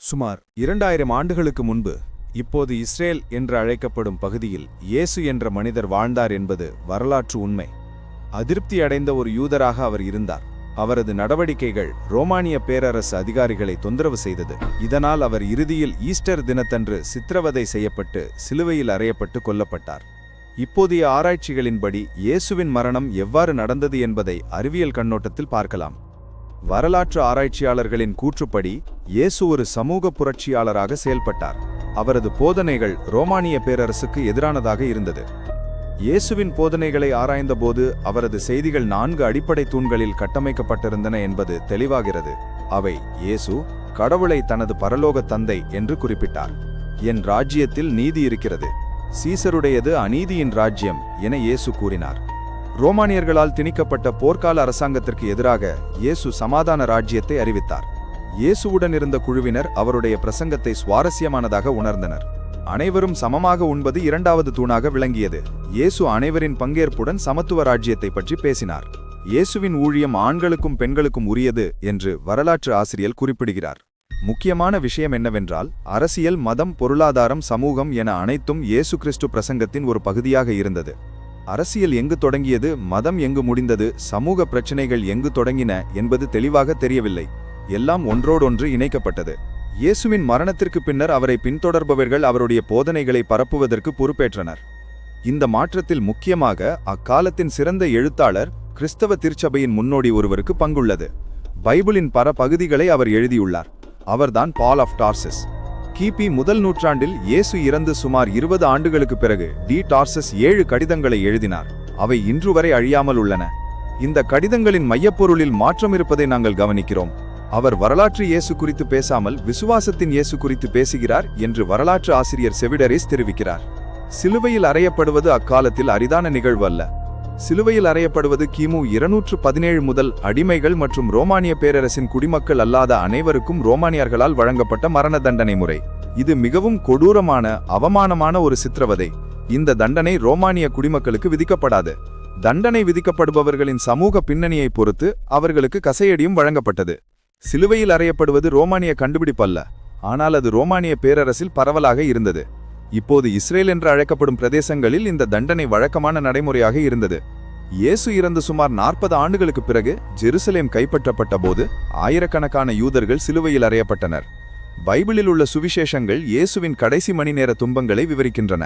சுமார் இரண்டாயிரம் ஆண்டுகளுக்கு முன்பு இப்போது இஸ்ரேல் என்று அழைக்கப்படும் பகுதியில் இயேசு என்ற மனிதர் வாழ்ந்தார் என்பது வரலாற்று உண்மை. அதிருப்தி அடைந்த ஒரு யூதராக அவர் இருந்தார். அவரது நடவடிக்கைகள் ரோமானிய பேரரசு அதிகாரிகளை தொந்தரவு செய்தது. இதனால் அவர் இறுதியில் ஈஸ்டர் தினத்தன்று சித்திரவதை செய்யப்பட்டு சிலுவையில் அறையப்பட்டு கொல்லப்பட்டார். இப்போதைய ஆராய்ச்சிகளின்படி இயேசுவின் மரணம் எவ்வாறு நடந்தது என்பதை அறிவியல் கண்ணோட்டத்தில் பார்க்கலாம். வரலாற்று ஆராய்ச்சியாளர்களின் கூற்றுப்படி இயேசு ஒரு சமூக புரட்சியாளராக செயல்பட்டார். அவரது போதனைகள் ரோமானிய பேரரசுக்கு எதிரானதாக இருந்தது. இயேசுவின் போதனைகளை ஆராய்ந்தபோது அவரது செய்திகள் நான்கு அடிப்படை தூண்களில் கட்டமைக்கப்பட்டிருந்தன என்பது தெளிவாகிறது. அவை இயேசு கடவுளை தனது பரலோக தந்தை என்று குறிப்பிட்டார். என் ராஜ்யத்தில் நீதி இருக்கிறது. சீசருடையது அநீதியின் ராஜ்யம் என இயேசு கூறினார். ரோமானியர்களால் திணிக்கப்பட்ட போர்க்கால அரசாங்கத்திற்கு எதிராக இயேசு சமாதான ராஜ்யத்தை அறிவித்தார். இயேசுவுடன் இருந்த குழுவினர் அவருடைய பிரசங்கத்தை சுவாரஸ்யமானதாக உணர்ந்தனர். அனைவரும் சமமாக உண்பது இரண்டாவது தூணாக விளங்கியது. இயேசு அனைவரின் பங்கேற்புடன் சமத்துவ ராஜ்யத்தை பற்றி பேசினார். இயேசுவின் ஊழியம் ஆண்களுக்கும் பெண்களுக்கும் உரியது என்று வரலாற்று ஆசிரியர் குறிப்பிடுகிறார். முக்கியமான விஷயம் என்னவென்றால் அரசியல் மதம் பொருளாதாரம் சமூகம் என அனைத்தும் இயேசு கிறிஸ்து பிரசங்கத்தின் ஒரு பகுதியாக இருந்தது. அரசியல் எங்கு தொடங்கியது மதம் எங்கு முடிந்தது சமூக பிரச்சினைகள் எங்கு தொடங்கின என்பது தெளிவாக தெரியவில்லை. எல்லாம் ஒன்றோடொன்று இணைக்கப்பட்டது. இயேசுவின் மரணத்திற்கு பின்னர் அவரை பின்தொடர்பவர்கள் அவருடைய போதனைகளை பரப்புவதற்கு பொறுப்பேற்றனர். இந்த மாற்றத்தில் முக்கியமாக அக்காலத்தின் சிறந்த எழுத்தாளர் கிறிஸ்தவ திருச்சபையின் முன்னோடி ஒருவருக்கு பங்குள்ளது. பைபிளின் பல பகுதிகளை அவர் எழுதியுள்ளார். அவர்தான் பால் ஆஃப் டார்சஸ். கிபி முதல் நூற்றாண்டில் இயேசு இறந்து சுமார் இருபது ஆண்டுகளுக்கு பிறகு டி டார்சஸ் ஏழு கடிதங்களை எழுதினார். அவை இன்று வரை அழியாமல் உள்ளன. இந்த கடிதங்களின் மையப்பொருளில் மாற்றம் இருப்பதை நாங்கள் கவனிக்கிறோம். அவர் வரலாற்று இயேசு குறித்து பேசாமல் விசுவாசத்தின் இயேசு குறித்து பேசுகிறார் என்று வரலாற்று ஆசிரியர் செவிடரேஸ் தெரிவிக்கிறார். சிலுவையில் அறையப்படுவது அக்காலத்தில் அரிதான நிகழ்வு அல்ல. சிலுவையில் அறையப்படுவது கிமு இருநூற்று பதினேழு முதல் அடிமைகள் மற்றும் ரோமானிய பேரரசின் குடிமக்கள் அல்லாத அனைவருக்கும் ரோமானியர்களால் வழங்கப்பட்ட மரண தண்டனை முறை. இது மிகவும் கொடூரமான அவமானமான ஒரு சித்திரவதை. இந்த தண்டனை ரோமானிய குடிமக்களுக்கு விதிக்கப்படாது. தண்டனை விதிக்கப்படுபவர்களின் சமூக பின்னணியை பொறுத்து அவர்களுக்கு கசையடியும் வழங்கப்பட்டது. சிலுவையில் அறையப்படுவது ரோமானிய கண்டுபிடிப்பல்ல. ஆனால் அது ரோமானிய பேரரசில் பரவலாக இருந்தது. இப்போது இஸ்ரேல் என்று அழைக்கப்படும் பிரதேசங்களில் இந்த தண்டனை வழக்கமான நடைமுறையாக இருந்தது. இயேசு இறந்து சுமார் நாற்பது ஆண்டுகளுக்கு பிறகு ஜெருசலேம் கைப்பற்றப்பட்ட போது ஆயிரக்கணக்கான யூதர்கள் சிலுவையில் அறையப்பட்டனர். பைபிளில் உள்ள சுவிசேஷங்கள் இயேசுவின் கடைசி மணி நேர துன்பங்களை விவரிக்கின்றன.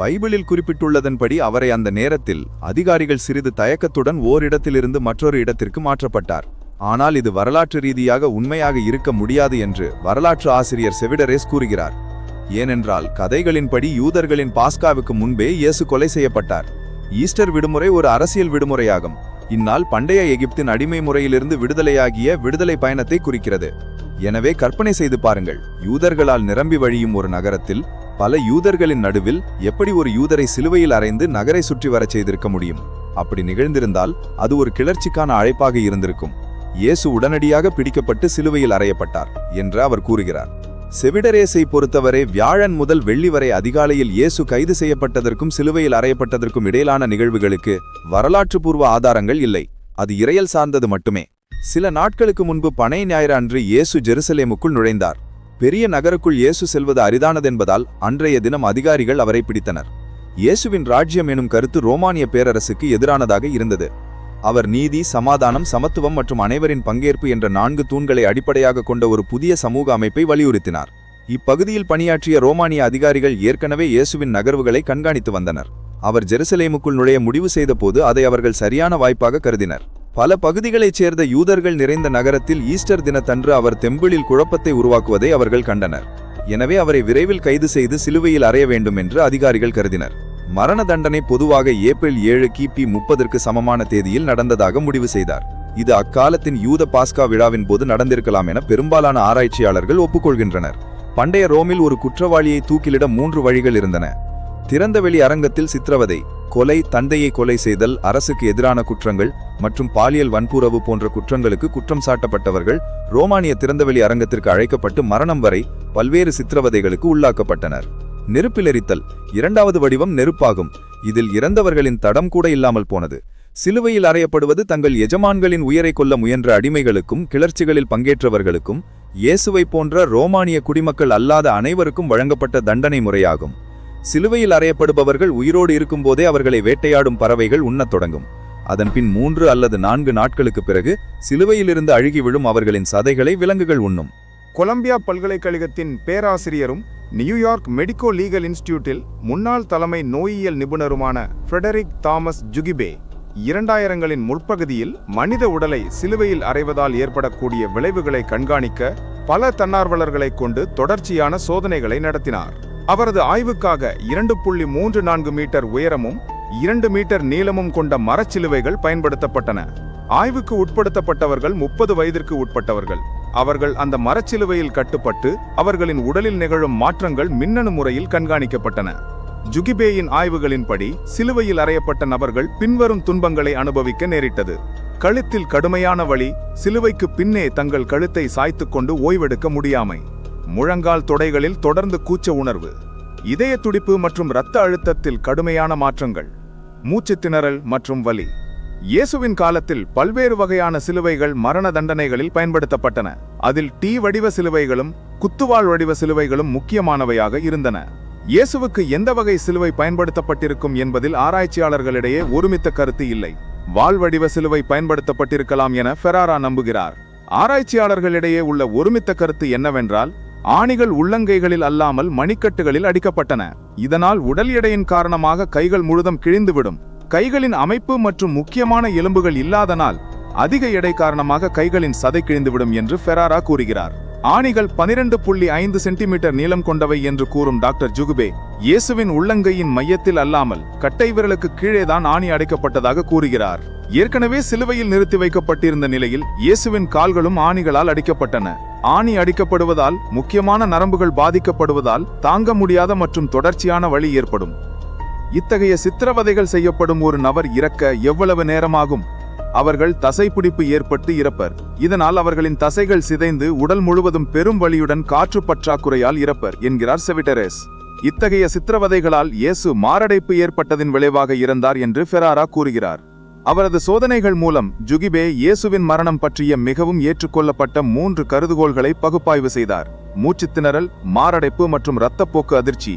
பைபிளில் குறிப்பிட்டுள்ளதன்படி அவரை அந்த நேரத்தில் அதிகாரிகள் சிறிது தயக்கத்துடன் ஓரிடத்திலிருந்து மற்றொரு இடத்திற்கு மாற்றப்பட்டார். ஆனால் இது வரலாற்று ரீதியாக உண்மையாக இருக்க முடியாது என்று வரலாற்று ஆசிரியர் செவிடரேஸ் கூறுகிறார். ஏனென்றால் கதைகளின்படி யூதர்களின் பாஸ்காவுக்கு முன்பே இயேசு கொலை செய்யப்பட்டார். ஈஸ்டர் விடுமுறை ஒரு அரசியல் விடுமுறையாகும். இந்நாள் பண்டைய எகிப்தின் அடிமை முறையிலிருந்து விடுதலையாகிய விடுதலை பயணத்தை குறிக்கிறது. எனவே கற்பனை செய்து பாருங்கள். யூதர்களால் நிரம்பி வழியும் ஒரு நகரத்தில் பல யூதர்களின் நடுவில் எப்படி ஒரு யூதரை சிலுவையில் அறைந்து நகரை சுற்றி வரச் செய்திருக்க முடியும்? அப்படி நிகழ்ந்திருந்தால் அது ஒரு கிளர்ச்சிக்கான அழைப்பாக இருந்திருக்கும். இயேசு உடனடியாக பிடிக்கப்பட்டு சிலுவையில் அறையப்பட்டார் என்று அவர் கூறுகிறார். செவிடரேசை பொறுத்தவரை வியாழன் முதல் வெள்ளி வரை அதிகாலையில் இயேசு கைது செய்யப்பட்டதற்கும் சிலுவையில் அறையப்பட்டதற்கும் இடையிலான நிகழ்வுகளுக்கு வரலாற்றுப்பூர்வ ஆதாரங்கள் இல்லை. அது இறையல் சார்ந்தது மட்டுமே. சில நாட்களுக்கு முன்பு பனை ஞாயிறு அன்று இயேசு ஜெருசலேமுக்குள் நுழைந்தார். பெரிய நகருக்குள் இயேசு செல்வது அரிதானதென்பதால் அன்றைய தினம் அதிகாரிகள் அவரை பிடித்தனர். இயேசுவின் ராஜ்யம் எனும் கருத்து ரோமானிய பேரரசுக்கு எதிரானதாக இருந்தது. அவர் நீதி சமாதானம் சமத்துவம் மற்றும் அனைவரின் பங்கேற்பு என்ற நான்கு தூண்களை அடிப்படையாக கொண்ட ஒரு புதிய சமூக அமைப்பை வலியுறுத்தினார். இப்பகுதியில் பணியாற்றிய ரோமானிய அதிகாரிகள் ஏற்கனவே இயேசுவின் நகர்வுகளை கண்காணித்து வந்தனர். அவர் ஜெருசலேமுக்குள் நுழைய முடிவு செய்தபோது அதை அவர்கள் சரியான வாய்ப்பாக கருதினர். பல பகுதிகளைச் சேர்ந்த யூதர்கள் நிறைந்த நகரத்தில் ஈஸ்டர் தினத்தன்று அவர் தெம்பிளில் குழப்பத்தை உருவாக்குவதை அவர்கள் கண்டனர். எனவே அவரை விரைவில் கைது செய்து சிலுவையில் அறைய வேண்டும் என்று அதிகாரிகள் கருதினர். மரண தண்டனை பொதுவாக ஏப்ரல் ஏழு கிபி முப்பதற்கு சமமான தேதியில் நடந்ததாக முடிவு செய்தார். இது அக்காலத்தின் யூத பாஸ்கா விழாவின் போது நடந்திருக்கலாம் என பெரும்பாலான ஆராய்ச்சியாளர்கள் ஒப்புக்கொள்கின்றனர். பண்டைய ரோமில் ஒரு குற்றவாளியை தூக்கிலிட மூன்று வழிகள் இருந்தன. திறந்தவெளி அரங்கத்தில் சித்திரவதை கொலை தந்தையை கொலை செய்தல் அரசுக்கு எதிரான குற்றங்கள் மற்றும் பாலியல் வன்புறவு போன்ற குற்றங்களுக்கு குற்றம் சாட்டப்பட்டவர்கள் ரோமானிய திறந்தவெளி அரங்கத்திற்கு அழைக்கப்பட்டு மரணம் வரை பல்வேறு சித்திரவதைகளுக்கு உள்ளாக்கப்பட்டனர். நெருப்பிலெரித்தல். இரண்டாவது வடிவம் நெருப்பாகும். இதில் இறந்தவர்களின் தடம் கூட இல்லாமல் போனது. சிலுவையில் அறையப்படுவது தங்கள் எஜமான்களின் உயரை கொள்ள முயன்ற அடிமைகளுக்கும் கிளர்ச்சிகளில் பங்கேற்றவர்களுக்கும் இயேசுவைப் போன்ற ரோமானிய குடிமக்கள் அல்லாத அனைவருக்கும் வழங்கப்பட்ட தண்டனை முறையாகும். சிலுவையில் அறையப்படுபவர்கள் உயிரோடு இருக்கும்போதே அவர்களை வேட்டையாடும் பறவைகள் உண்ணத் தொடங்கும். அதன்பின் மூன்று அல்லது நான்கு நாட்களுக்குப் பிறகு சிலுவையிலிருந்து அழுகி விழும் அவர்களின் சதைகளை விலங்குகள் உண்ணும். கொலம்பியா பல்கலைக்கழகத்தின் பேராசிரியரும் நியூயார்க் மெடிக்கோ லீகல் இன்ஸ்டிடியூட்டில் முன்னாள் தலைமை நோயியல் நிபுணருமான ஃப்ரெடரிக் தாமஸ் ஜுகிபே இரண்டாயிரங்களின் முற்பகுதியில் மனித உடலை சிலுவையில் அறைவதால் ஏற்படக்கூடிய விளைவுகளை கண்காணிக்க பல தன்னார்வலர்களைக் கொண்டு தொடர்ச்சியான சோதனைகளை நடத்தினார். அவரது ஆய்வுக்காக இரண்டு புள்ளி மூன்று நான்கு மீட்டர் உயரமும் இரண்டு மீட்டர் நீளமும் கொண்ட மரச்சிலுவைகள் பயன்படுத்தப்பட்டன. ஆய்வுக்கு உட்படுத்தப்பட்டவர்கள் முப்பது வயதிற்கு உட்பட்டவர்கள். அவர்கள் அந்த மரச்சிலுவையில் கட்டுப்பட்டு அவர்களின் உடலில் நிகழும் மாற்றங்கள் மின்னணு முறையில் கண்காணிக்கப்பட்டன. ஜுகிபேயின் ஆய்வுகளின்படி சிலுவையில் அறையப்பட்ட நபர்கள் பின்வரும் துன்பங்களை அனுபவிக்க நேரிட்டது. கழுத்தில் கடுமையான வழி சிலுவைக்கு பின்னே தங்கள் கழுத்தை சாய்த்து கொண்டு ஓய்வெடுக்க முடியாமை. முழங்கால் தொடைகளில் தொடர்ந்து கூச்ச உணர்வு. இதய துடிப்பு மற்றும் இரத்த அழுத்தத்தில் கடுமையான மாற்றங்கள். மூச்சு திணறல் மற்றும் வலி. இயேசுவின் காலத்தில் பல்வேறு வகையான சிலுவைகள் மரண தண்டனைகளில் பயன்படுத்தப்பட்டன. அதில் டீ வடிவ சிலுவைகளும் குத்துவாள் வடிவ சிலுவைகளும் முக்கியமானவையாக இருந்தன. இயேசுவுக்கு எந்த வகை சிலுவை பயன்படுத்தப்பட்டிருக்கும் என்பதில் ஆராய்ச்சியாளர்களிடையே ஒருமித்த கருத்து இல்லை. வாள் வடிவ சிலுவை பயன்படுத்தப்பட்டிருக்கலாம் என ஃபெராரா நம்புகிறார். ஆராய்ச்சியாளர்களிடையே உள்ள ஒருமித்த கருத்து என்னவென்றால் ஆணிகள் உள்ளங்கைகளில் அல்லாமல் மணிக்கட்டுகளில் அடிக்கப்பட்டன. இதனால் உடல் எடையின் காரணமாக கைகள் முழுதும் கிழிந்துவிடும். கைகளின் அமைப்பு மற்றும் முக்கியமான எலும்புகள் இல்லாதனால் அதிக எடை காரணமாக கைகளின் சதை கிழிந்துவிடும் என்று ஃபெராரா கூறுகிறார். ஆணிகள் பனிரெண்டு புள்ளி ஐந்து சென்டிமீட்டர் நீளம் கொண்டவை என்று கூறும் டாக்டர் ஜுகுபே இயேசுவின் உள்ளங்கையின் மையத்தில் அல்லாமல் கட்டை விரலுக்கு கீழேதான் ஆணி அடைக்கப்பட்டதாக கூறுகிறார். ஏற்கனவே சிலுவையில் நிறுத்தி வைக்கப்பட்டிருந்த நிலையில் இயேசுவின் கால்களும் ஆணிகளால் அடிக்கப்பட்டன. ஆணி அடிக்கப்படுவதால் முக்கியமான நரம்புகள் பாதிக்கப்படுவதால் தாங்க முடியாத மற்றும் தொடர்ச்சியான வலி ஏற்படும். இத்தகைய சித்திரவதைகள் செய்யப்படும் ஒரு நபர் இறக்க எவ்வளவு நேரமாகும்? அவர்கள் தசைப்பிடிப்பு ஏற்பட்டு இறப்பர். இதனால் அவர்களின் தசைகள் சிதைந்து உடல் முழுவதும் பெரும் வழியுடன் காற்று பற்றாக்குறையால் இறப்பர் என்கிறார் செவிட்டரேஸ் இத்தகைய சித்திரவதைகளால் இயேசு மாரடைப்பு ஏற்பட்டதின் விளைவாக இறந்தார் என்று ஃபெராரா கூறுகிறார். அவரது சோதனைகள் மூலம் ஜுகிபே இயேசுவின் மரணம் பற்றிய மிகவும் ஏற்றுக்கொள்ளப்பட்ட மூன்று கருதுகோள்களை பகுப்பாய்வு செய்தார். மூச்சுத்திணறல் மாரடைப்பு மற்றும் இரத்தப்போக்கு அதிர்ச்சி.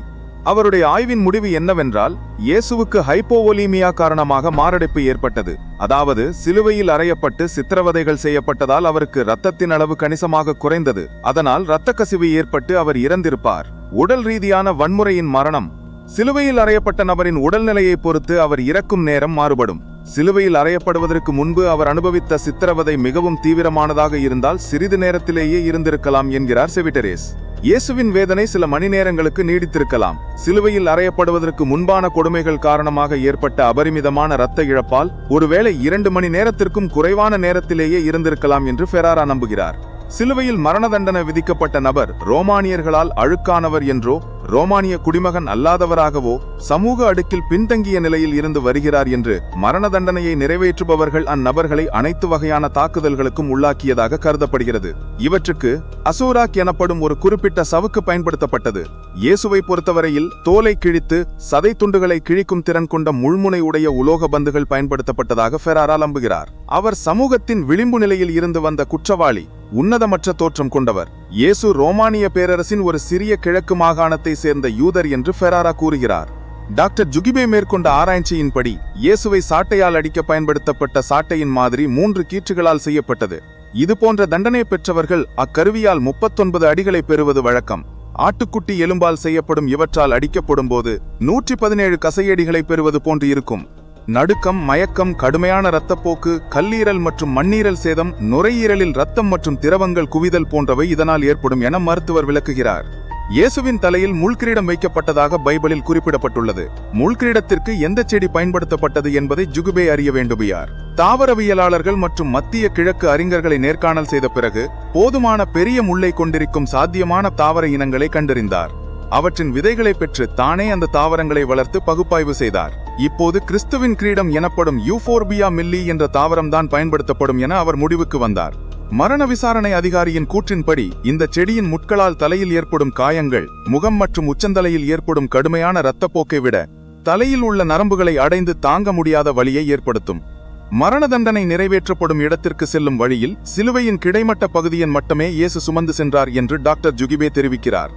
அவருடைய ஆய்வின் முடிவு என்னவென்றால் இயேசுவுக்கு ஹைப்போவோலீமியா காரணமாக மாரடைப்பு ஏற்பட்டது. அதாவது சிலுவையில் அறையப்பட்டு சித்திரவதைகள் செய்யப்பட்டதால் அவருக்கு இரத்தத்தின் அளவு கணிசமாக குறைந்தது. அதனால் இரத்த கசிவு ஏற்பட்டு அவர் இறந்திருப்பார். உடல் ரீதியான வன்முறையின் மரணம். சிலுவையில் அறையப்பட்ட நபரின் உடல்நிலையை பொறுத்து அவர் இறக்கும் நேரம் மாறுபடும். சிலுவையில் அறையப்படுவதற்கு முன்பு அவர் அனுபவித்த சித்திரவதை மிகவும் தீவிரமானதாக இருந்தால் சிறிது நேரத்திலேயே இருந்திருக்கலாம் என்கிறார் செவிட்டரேஸ் இயேசுவின் வேதனை சில மணி நேரங்களுக்கு நீடித்திருக்கலாம். சிலுவையில் அறையப்படுவதற்கு முன்பான கொடுமைகள் காரணமாக ஏற்பட்ட அபரிமிதமான இரத்த இழப்பால் ஒருவேளை இரண்டு மணி நேரத்திற்கும் குறைவான நேரத்திலேயே இருந்திருக்கலாம் என்று ஃபெராரா நம்புகிறார். சிலுவையில் மரண தண்டனை விதிக்கப்பட்ட நபர் ரோமானியர்களால் அழுக்கானவர் என்றோ ரோமானிய குடிமகன் அல்லாதவராகவோ சமூக அடுக்கில் பின்தங்கிய நிலையில் இருந்து வருகிறார் என்று மரண தண்டனையை நிறைவேற்றுபவர்கள் அந்நபர்களை அனைத்து வகையான தாக்குதல்களுக்கும் உள்ளாக்கியதாக கருதப்படுகிறது. இவற்றுக்கு அசூராக் எனப்படும் ஒரு குறிப்பிட்ட சவுக்கு பயன்படுத்தப்பட்டது. இயேசுவை பொறுத்தவரையில் தோலை கிழித்து சதை துண்டுகளை கிழிக்கும் திறன் கொண்ட முள்முனை உடைய உலோக பந்துகள் பயன்படுத்தப்பட்டதாக ஃபெராரா நம்புகிறார். அவர் சமூகத்தின் விளிம்பு நிலையில் இருந்து வந்த குற்றவாளி உன்னதமற்ற தோற்றம் கொண்டவர். இயேசு ரோமானிய பேரரசின் ஒரு சிறிய கிழக்கு மாகாணத்தை சேர்ந்த யூதர் என்று ஃபெராரா கூறுகிறார். டாக்டர் ஜுகிபே மேற்கொண்ட ஆராய்ச்சியின்படி இயேசுவை சாட்டையால் அடிக்க பயன்படுத்தப்பட்ட சாட்டையின் மாதிரி மூன்று கீற்றுகளால் செய்யப்பட்டது. இது போன்ற தண்டனை பெற்றவர்கள் அக்கருவியால் முப்பத்தொன்பது அடிகளை பெறுவது வழக்கம். ஆட்டுக்குட்டி எலும்பால் செய்யப்படும் இவற்றால் அடிக்கப்படும் போது நூற்றி பதினேழு கசையடிகளை பெறுவது போன்று இருக்கும். நடுக்கம் மயக்கம் கடுமையான இரத்தப்போக்கு கல்லீரல் மற்றும் மண்ணீரல் சேதம் நுரையீரலில் ரத்தம் மற்றும் திரவங்கள் குவிதல் போன்றவை இதனால் ஏற்படும் என மருத்துவர் விளக்குகிறார். இயேசுவின் தலையில் முள்கிரீடம் வைக்கப்பட்டதாக பைபிளில் குறிப்பிடப்பட்டுள்ளது. முள்கிரீடத்திற்கு எந்த செடி பயன்படுத்தப்பட்டது என்பதை ஜுகுபே அறிய வேண்டுமையார். தாவரவியலாளர்கள் மற்றும் மத்திய கிழக்கு அறிஞர்களை நேர்காணல் செய்த பிறகு போதுமான பெரிய முள்ளை கொண்டிருக்கும் சாத்தியமான தாவர இனங்களை கண்டறிந்தார். அவற்றின் விதைகளை பெற்று தானே அந்த தாவரங்களை வளர்த்து பகுப்பாய்வு செய்தார். இப்போது கிறிஸ்துவின் கிரீடம் எனப்படும் யூபோர்பியா மில்லி என்ற தாவரம்தான் பயன்படுத்தப்படும் என அவர் முடிவுக்கு வந்தார். மரண விசாரணை அதிகாரியின் கூற்றின்படி இந்த செடியின் முட்களால் தலையில் ஏற்படும் காயங்கள் முகம் மற்றும் உச்சந்தலையில் ஏற்படும் கடுமையான இரத்தப்போக்கை விட தலையில் உள்ள நரம்புகளை அடைந்து தாங்க முடியாத வழியை ஏற்படுத்தும். மரண தண்டனை நிறைவேற்றப்படும் இடத்திற்கு செல்லும் வழியில் சிலுவையின் கிடைமட்ட பகுதியின் மட்டுமே இயேசு சுமந்து சென்றார் என்று டாக்டர் ஜுகிபே தெரிவிக்கிறார்.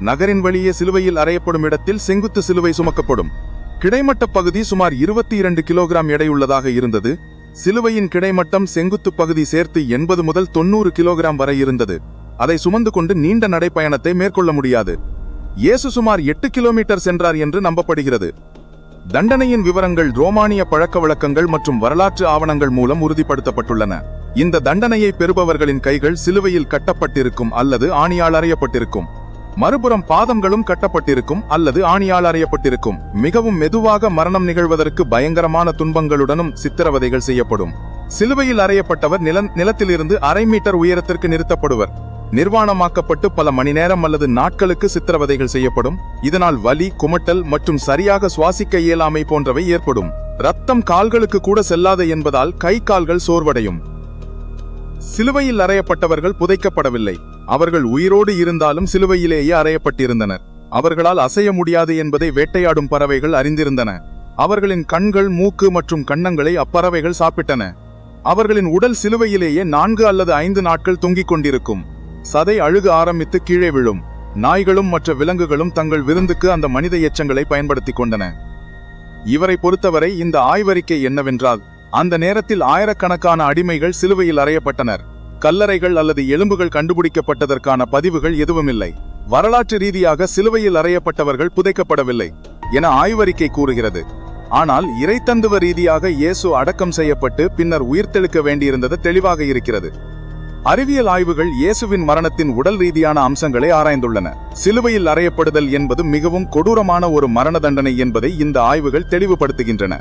நகரின் வழியே சிலுவையில் அறையப்படும் இடத்தில் செங்குத்து சிலுவை சுமக்கப்படும். கிடைமட்ட பகுதி சுமார் இருபத்தி இரண்டு கிலோகிராம் எடையுள்ளதாக இருந்தது. சிலுவையின் கிடைமட்டம் செங்குத்து பகுதி சேர்த்து எண்பது முதல் தொண்ணூறு கிலோகிராம் வரை இருந்தது. அதை சுமந்து கொண்டு நீண்ட நடைப்பயணத்தை மேற்கொள்ள முடியாது. இயேசு சுமார் எட்டு கிலோமீட்டர் சென்றார் என்று நம்பப்படுகிறது. தண்டனையின் விவரங்கள் ரோமானிய பழக்க வழக்கங்கள் மற்றும் வரலாற்று ஆவணங்கள் மூலம் உறுதிப்படுத்தப்பட்டுள்ளன. இந்த தண்டனையை பெறுபவர்களின் கைகள் சிலுவையில் கட்டப்பட்டிருக்கும் அல்லது ஆணியால் அறையப்பட்டிருக்கும். மறுபுறம் பாதங்களும் கட்டப்பட்டிருக்கும் அல்லது ஆணியால் அறையப்பட்டிருக்கும். மிகவும் மெதுவாக மரணம் நிகழ்வதற்கு பயங்கரமான துன்பங்களுடனும் சித்திரவதைகள் செய்யப்படும். சிலுவையில் அறையப்பட்டவர் நில நிலத்திலிருந்து அரை மீட்டர் உயரத்திற்கு நிறுத்தப்படுவர். நிர்வாணமாக்கப்பட்டு பல மணி நேரம் அல்லது நாட்களுக்கு சித்திரவதைகள் செய்யப்படும். இதனால் வலி குமட்டல் மற்றும் சரியாக சுவாசிக்க இயலாமை போன்றவை ஏற்படும். ரத்தம் கால்களுக்கு கூட செல்லாது என்பதால் கை கால்கள் சோர்வடையும். சிலுவையில் அறையப்பட்டவர்கள் புதைக்கப்படவில்லை. அவர்கள் உயிரோடு இருந்தாலும் சிலுவையிலேயே அறையப்பட்டிருந்தனர். அவர்களால் அசைய முடியாது என்பதை வேட்டையாடும் பறவைகள் அறிந்திருந்தன. அவர்களின் கண்கள் மூக்கு மற்றும் கன்னங்களை அப்பறவைகள் சாப்பிட்டன. அவர்களின் உடல் சிலுவையிலேயே நான்கு அல்லது ஐந்து நாட்கள் தொங்கிக் கொண்டிருக்கும். சதை அழுக ஆரம்பித்து கீழே விழும். நாய்களும் மற்ற விலங்குகளும் தங்கள் விருந்துக்கு அந்த மனித எச்சங்களை பயன்படுத்தி கொண்டன. இவரை பொறுத்தவரை இந்த ஆய்வறிக்கை என்னவென்றால் அந்த நேரத்தில் ஆயிரக்கணக்கான அடிமைகள் சிலுவையில் அறையப்பட்டனர். கல்லறைகள் அல்லது எலும்புகள் கண்டுபிடிக்கப்பட்டதற்கான பதிவுகள் எதுவுமில்லை. வரலாற்று ரீதியாக சிலுவையில் அறையப்பட்டவர்கள் புதைக்கப்படவில்லை என ஆய்வறிக்கை கூறுகிறது. ஆனால் இறைத்தந்துவ ரீதியாக இயேசு அடக்கம் செய்யப்பட்டு பின்னர் உயிர்த்தெழுக்க வேண்டியிருந்தது தெளிவாக இருக்கிறது. அறிவியல் ஆய்வுகள் இயேசுவின் மரணத்தின் உடல் ரீதியான அம்சங்களை ஆராய்ந்துள்ளன. சிலுவையில் அறையப்படுதல் என்பது மிகவும் கொடூரமான ஒரு மரண தண்டனை என்பதை இந்த ஆய்வுகள் தெளிவுபடுத்துகின்றன.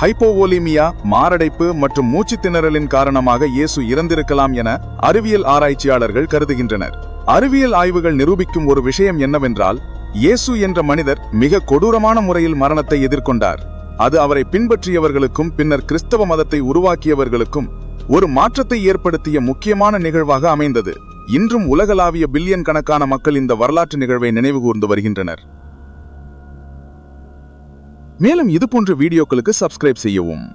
ஹைப்போவோலிமியா மாரடைப்பு மற்றும் மூச்சு திணறலின் காரணமாக இயேசு இறந்திருக்கலாம் என அறிவியல் ஆராய்ச்சியாளர்கள் கருதுகின்றனர். அறிவியல் ஆய்வுகள் நிரூபிக்கும் ஒரு விஷயம் என்னவென்றால் இயேசு என்ற மனிதர் மிக கொடூரமான முறையில் மரணத்தை எதிர்கொண்டார். அது அவரை பின்பற்றியவர்களுக்கும் பின்னர் கிறிஸ்தவ மதத்தை உருவாக்கியவர்களுக்கும் ஒரு மாற்றத்தை ஏற்படுத்திய முக்கியமான நிகழ்வாக அமைந்தது. இன்றும் உலகளாவிய பில்லியன் கணக்கான மக்கள் இந்த வரலாற்று நிகழ்வை நினைவுகூர்ந்து வருகின்றனர். மேலும் இதுபோன்ற வீடியோக்களுக்கு சப்ஸ்கிரைப் செய்யவும்.